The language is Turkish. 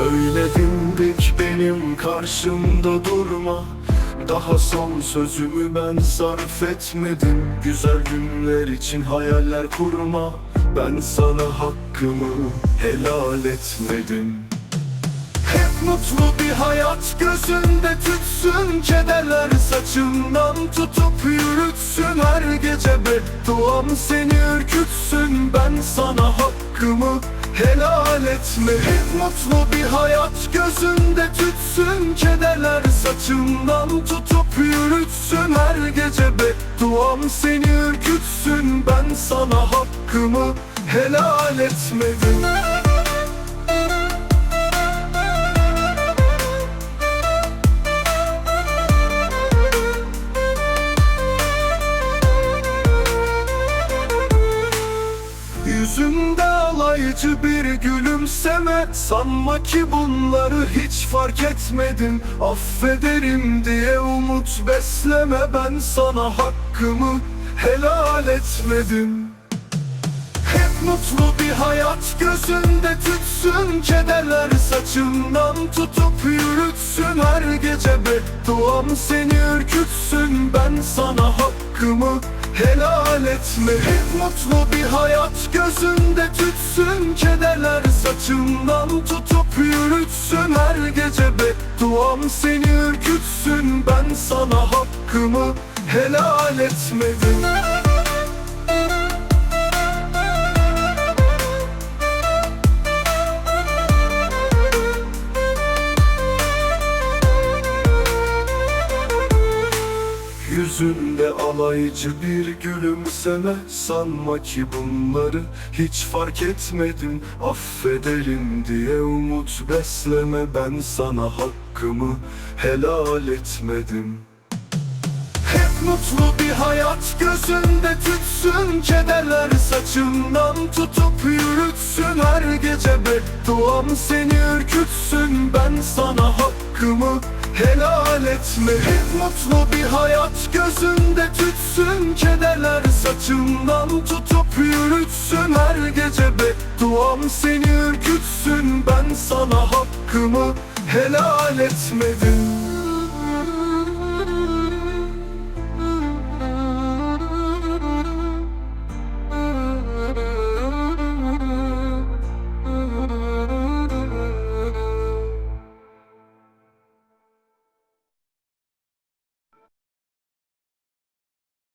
Söyledim dik benim karşımda durma. Daha son sözümü ben sarf etmedim. Güzel günler için hayaller kurma. Ben sana hakkımı helal etmedim. Hep mutlu bir hayat gözünde tütsün. Kederler saçından tutup yürütsün. Her gece bedduam seni ürkütsün. Ben sana hakkımı helal etme. Hep mutlu bir hayat gözünde tütsün. Kederler saçından tutup yürütsün. Her gece bedduam seni ürkütsün. Ben sana hakkımı helal etmedim alaycı bir gülümseme Sanma ki bunları hiç fark etmedim Affederim diye umut besleme Ben sana hakkımı helal etmedim. Hep mutlu bir hayat gözünde tütsün Kederler saçından tutup yürütsün. Her gece bedduam seni ürkütsün Ben sana hakkımı helal etme Hep mutlu bir hayat Saçından tutup yürütsün Her gece bedduam seni ürkütsün. Ben sana hakkımı helal etmedim Yüzünde alaycı bir gülümseme. Sanma ki bunları hiç fark etmedim Affederim diye umut besleme. Ben sana hakkımı helal etmedim. Hep mutlu bir hayat gözünde tütsün. Kederler saçından tutup yürütsün. Her gece bedduam seni ürkütsün. Ben sana hakkımı helal etme. Hep mutlu bir hayat gözünde tütsün. Kederler saçından tutup yürütsün. Her gece bedduam seni ürkütsün. Ben sana hakkımı helal etmedim